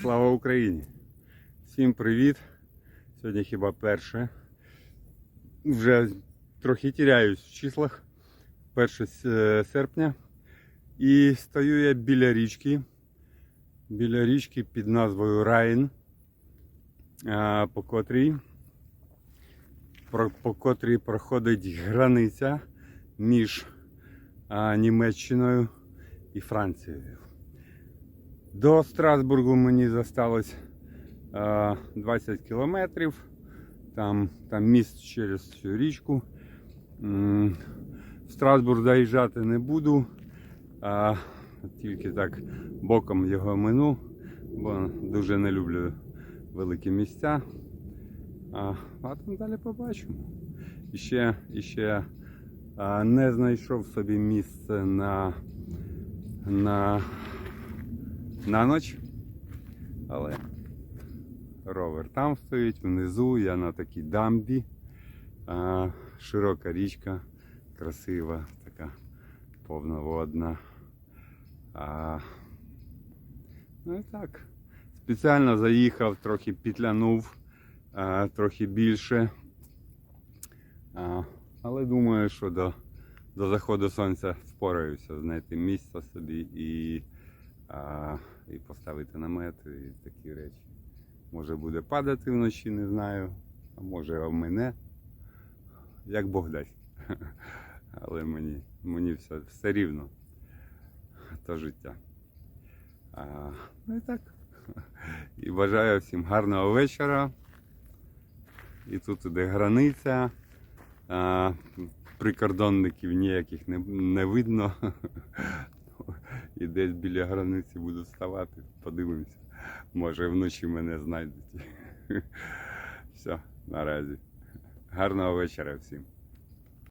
Слава Україні! Всім привіт! Сьогодні хіба перше. Вже трохи тіряюсь в числах. 1 серпня. І стою я біля річки. Біля річки під назвою Райн, по котрій, по котрій проходить границя між Німеччиною і Францією. До Страсбургу мені зосталось е, 20 кілометрів. Там, там міст через цю річку. В Страсбург заїжджати не буду. А, тільки так боком його мину, бо дуже не люблю великі місця. А, а там далі побачимо. І ще, ще не знайшов собі місце на, на на ніч. Але ровер там стоїть, внизу, я на такій дамбі. А, широка річка, красива, така повноводна. А, ну і так. Спеціально заїхав, трохи пітлянув, а, трохи більше. А, але думаю, що до, до заходу сонця впораюся знайти місце собі і поставити намет і такі речі. Може буде падати вночі, не знаю, а може об мене. Як Бог дасть. Але мені, мені все, все рівно. То життя. А, ну і так. І бажаю всім гарного вечора. І тут іде границя. А, прикордонників ніяких не, не видно. І десь біля границі буду ставати, подивимося. Може вночі мене знайдуть. Все, наразі. Гарного вечора всім.